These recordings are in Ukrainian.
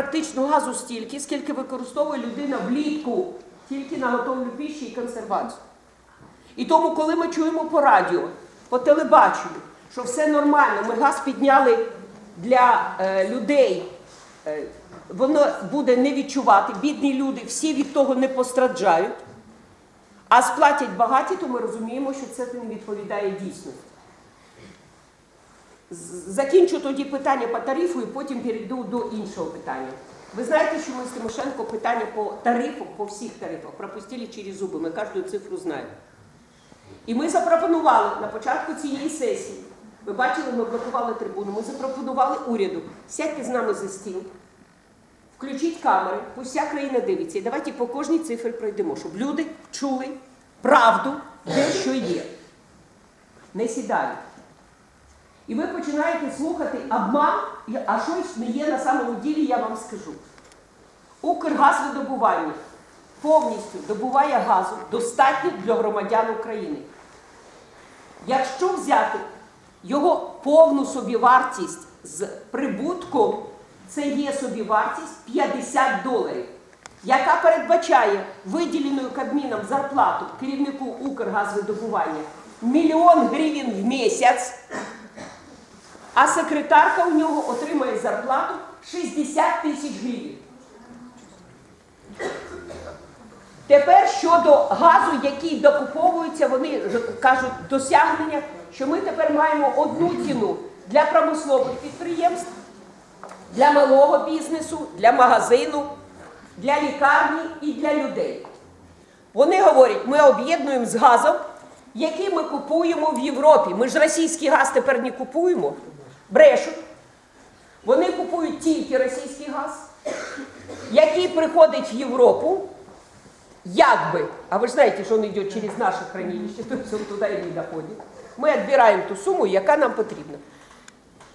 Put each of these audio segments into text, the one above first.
практично газу стільки, скільки використовує людина влітку тільки на готовлю піші і консервацію. І тому, коли ми чуємо по радіо, по телебаченню, що все нормально, ми газ підняли для е, людей, е, воно буде не відчувати. Бідні люди всі від того не постраждають, а сплатять багаті, то ми розуміємо, що це не відповідає дійсності. Закінчу тоді питання по тарифу і потім перейду до іншого питання. Ви знаєте, що ми з Тимошенко питання по тарифу, по всіх тарифах пропустили через зуби. Ми кожну цифру знаємо. І ми запропонували на початку цієї сесії. Ви бачили, ми блокували трибуну. Ми запропонували уряду. Сядьте з нами за стіл, включіть камери, пусть вся країна дивиться. І давайте по кожній цифрі пройдемо, щоб люди чули правду, де що є. Не сідають. І ви починаєте слухати обман, а щось не є на самому ділі, я вам скажу. Укргазвидобування повністю добуває газу достатньо для громадян України. Якщо взяти його повну собівартість з прибутком, це є собівартість 50 доларів, яка передбачає виділеною Кабміном зарплату керівнику Укргазвидобування мільйон гривень в місяць, а секретарка у нього отримує зарплату 60 тисяч гривень. Тепер щодо газу, який докуповується, вони кажуть досягнення, що ми тепер маємо одну ціну для промислових підприємств, для малого бізнесу, для магазину, для лікарні і для людей. Вони говорять, ми об'єднуємо з газом, який ми купуємо в Європі. Ми ж російський газ тепер не купуємо, брешуть. Вони купують тільки російський газ, який приходить в Європу. Якби, а вы же знаете, что он идет через наше хранилище, то есть он туда и не доходит. Мы отбираем ту сумму, яка нам потрібна.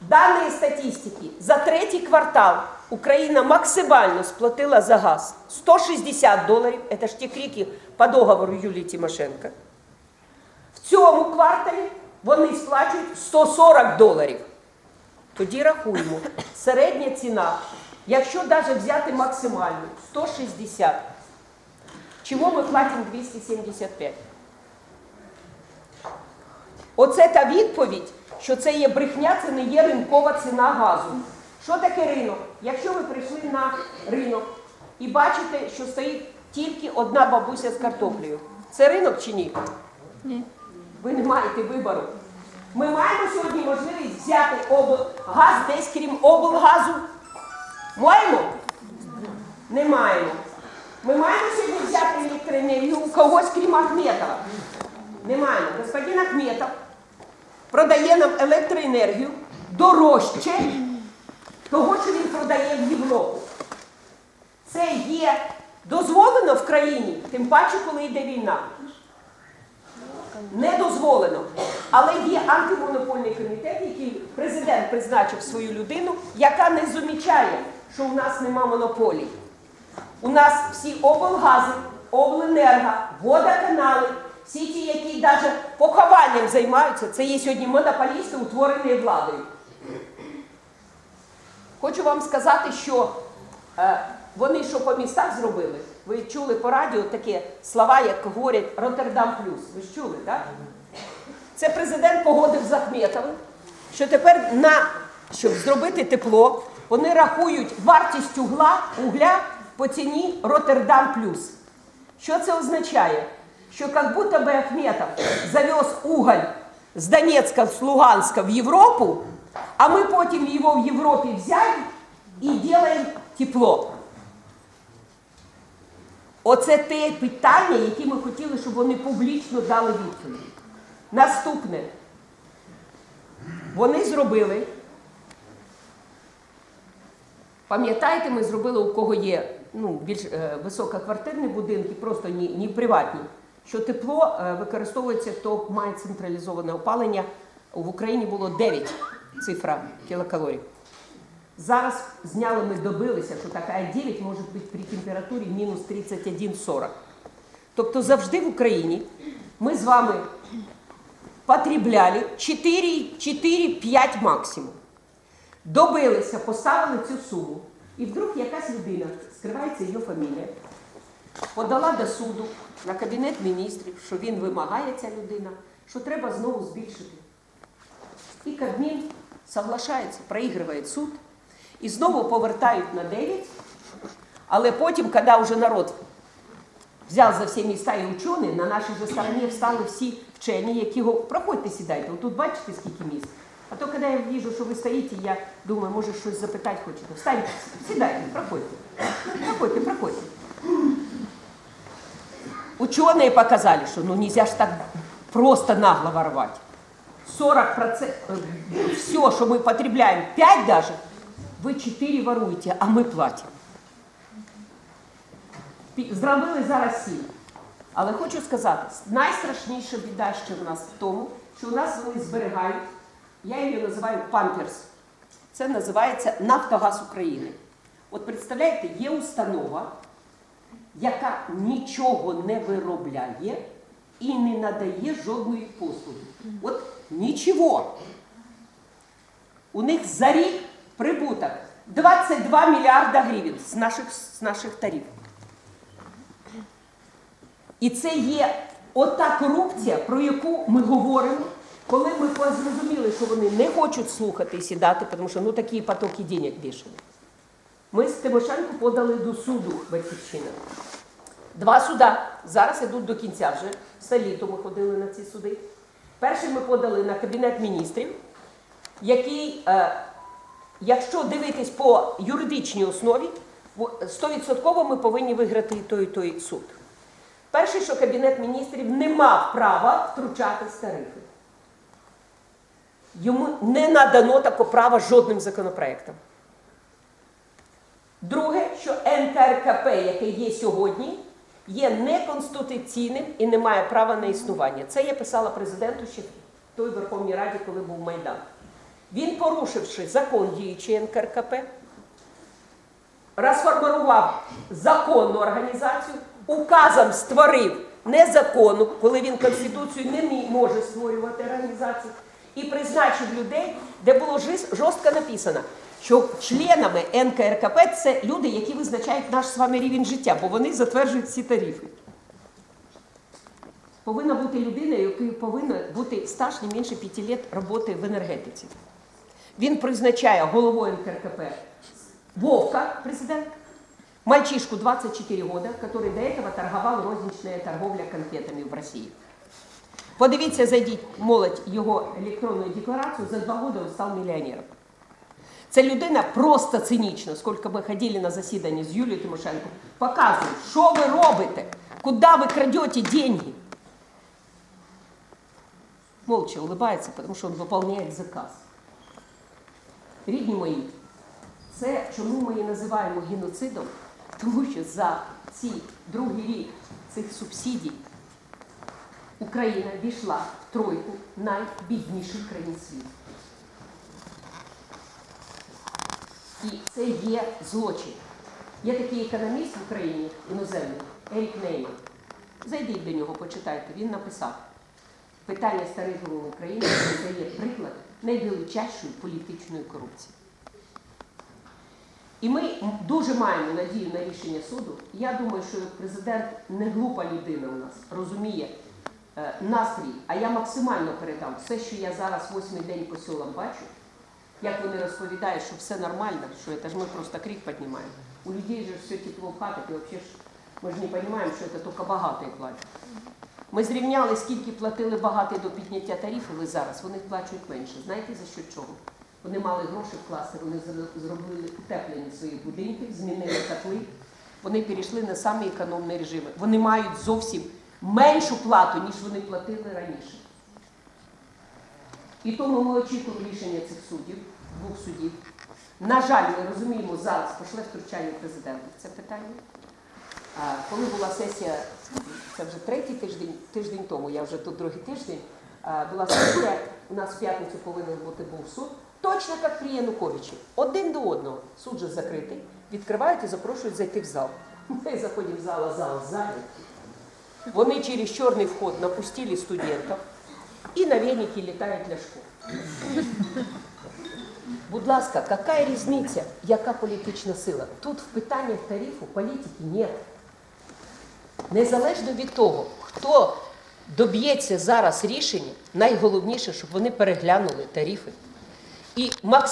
Дані статистики за третій квартал Україна максимально сплатила за газ 160 доларів, це ж ті крики по договору Юлії Тимошенко. В цьому кварталі вони сплачують 140 доларів. Тоді рахуємо. Середня ціна, якщо навіть взяти максимальну 160, чого ми платимо 275? Оце та відповідь, що це є брехня, це не є ринкова ціна газу. Що таке ринок? Якщо ви прийшли на ринок і бачите, що стоїть тільки одна бабуся з картоплею, це ринок чи ні? Ні. Ви не маєте вибору. Ми маємо сьогодні можливість взяти. Газ десь крім облгазу. Маємо? Не маємо. Ми маємо сьогодні взяти електроенергію у когось крім Ахметова. Не маємо. Господин Ахметов продає нам електроенергію дорожче того, що він продає в Європу. Це є дозволено в країні, тим паче, коли йде війна. Не дозволено. Але є антимонопольний комітет, який президент призначив свою людину, яка не замічає, що у нас нема монополій. У нас всі облгази, обленерго, водоканали, всі ті, які навіть похованням займаються, це є сьогодні монополісти, утворені владою. Хочу вам сказати, що е, вони що по містах зробили. Ви чули по радіо такі слова, як говорять Роттердам плюс. Ви ж чули, так? Це президент погодив з Ахметовим, що тепер на щоб зробити тепло, вони рахують вартість угла, угля по ціні Роттердам плюс. Що це означає? Що як будто би Ахметов завез уголь з Донецька, з Луганська в Європу, а ми потім його в Європі взяли і робимо тепло. Оце те питання, які ми хотіли, щоб вони публічно дали відповідь. Наступне. Вони зробили. Пам'ятаєте, ми зробили, у кого є ну, більш е, висококвартирні будинки, просто ні, ні приватні, що тепло е, використовується, хто має централізоване опалення. В Україні було 9 цифра кілокалорій. Зараз зняли, ми добилися, що така 9 може бути при температурі мінус 31,40. Тобто завжди в Україні ми з вами потребляли 4-5 максимум. Добилися, поставили цю суму. І вдруг якась людина, скривається її фамілія, подала до суду на кабінет міністрів, що він вимагає ця людина, що треба знову збільшити. І Кабмін соглашається, проігрує суд, і знову повертають на 9, але потім, коли вже народ взяв за всі міста і учені, на нашій же стороні встали всі вчені, які го... проходьте, сідайте. Тут бачите, скільки міст. А то, коли я вижу, що ви стоїте, я думаю, може щось запитати хочете. Встаньте, сідайте, проходьте. Проходьте, проходьте. Ученые показали, что ну нельзя ж так просто нагло воровать. 40%, все, что мы потребляем, 5 даже, вы 4 воруете, а мы платим. Пі- Зробили зараз 7. Але хочу сказати, найстрашніша біда ще в нас в тому, що у нас вони зберігають, я її називаю памперс. Це називається Нафтогаз України. От представляєте, є установа, яка нічого не виробляє і не надає жодної послуги. От нічого. У них за рік прибуток 22 мільярда гривень з наших, з наших тарифів. І це є ота корупція, про яку ми говоримо, коли ми зрозуміли, що вони не хочуть слухати і сідати, тому що ну такі потоки денег бішені. Ми з Тимошенко подали до суду Батьківщина. Два суда зараз йдуть до кінця вже. Все літо ми ходили на ці суди. Перший ми подали на Кабінет міністрів, який, е, якщо дивитись по юридичній основі, бо 100% ми повинні виграти той, і той суд. Перше, що Кабінет міністрів не мав права втручатись в тарифи. Йому не надано такого права жодним законопроектом. Друге, що НКРКП, яке є сьогодні, є неконституційним і не має права на існування. Це я писала президенту ще в той Верховній Раді, коли був Майдан. Він, порушивши закон діючий НКРКП, розформував законну організацію, указом створив незаконну, коли він Конституцію не може створювати організацію, і призначив людей, де було жорстко написано, що членами НКРКП це люди, які визначають наш з вами рівень життя, бо вони затверджують всі тарифи. Повинна бути людина, якої повинна бути стаж не менше 5 років роботи в енергетиці. Він призначає головою НКРКП Вовка, президент, мальчишку 24 года, который до этого торговал розничная торговля конфетами в Росії. Подивіться, зайдіть молодь його електронну декларацію, за два роки він став мільйонером. Це людина просто цинічна, скільки ми ходили на засідання з Юлією Тимошенко, показує, що ви робите, куди ви крадете деньги. Молча улыбається, тому що він виконує заказ. Рідні мої, це чому ми її називаємо геноцидом? Тому що за ці другий рік цих субсидій Україна війшла в тройку найбідніших країн світу. І це є злочин. Є такий економіст в Україні іноземний Ерік Нейман. Зайдіть до нього, почитайте. Він написав питання в Україні це дає приклад найвеличайшої політичної корупції. І ми дуже маємо надію на рішення суду. Я думаю, що президент не глупа людина у нас, розуміє е, настрій, а я максимально передам все, що я зараз восьмий день по селам бачу, як вони розповідають, що все нормально, що це ж ми просто крик піднімаємо. У людей же все тепло в хатах, і взагалі ж ми ж не розуміємо, що це тільки багаті платять. Ми зрівняли, скільки платили багаті до підняття тарифів і зараз. Вони сплачують менше. Знаєте за що чого? Вони мали гроші вкласти, вони зробили утеплені свої будинки, змінили котли. Вони перейшли на самі економні режими. Вони мають зовсім меншу плату, ніж вони платили раніше. І тому ми очікуємо рішення цих суддів, двох судів. На жаль, ми розуміємо зараз пошле втручання президента в це питання. Коли була сесія, це вже третій тиждень, тиждень тому, я вже тут другий тиждень, була сесія, у нас в п'ятницю повинен бути був суд, точно як при Януковичі. Один до одного. Суд же закритий, відкривають і запрошують зайти в зал. Ми заходимо в зал, а зал зайнятий. Вони через чорний вход напустили студентів і на веники літають Ляшко. Будь ласка, яка різниця, яка політична сила? Тут в питаннях тарифу політики нет. Незалежно від того, хто доб'ється зараз рішення, найголовніше, щоб вони переглянули тарифи і максимально.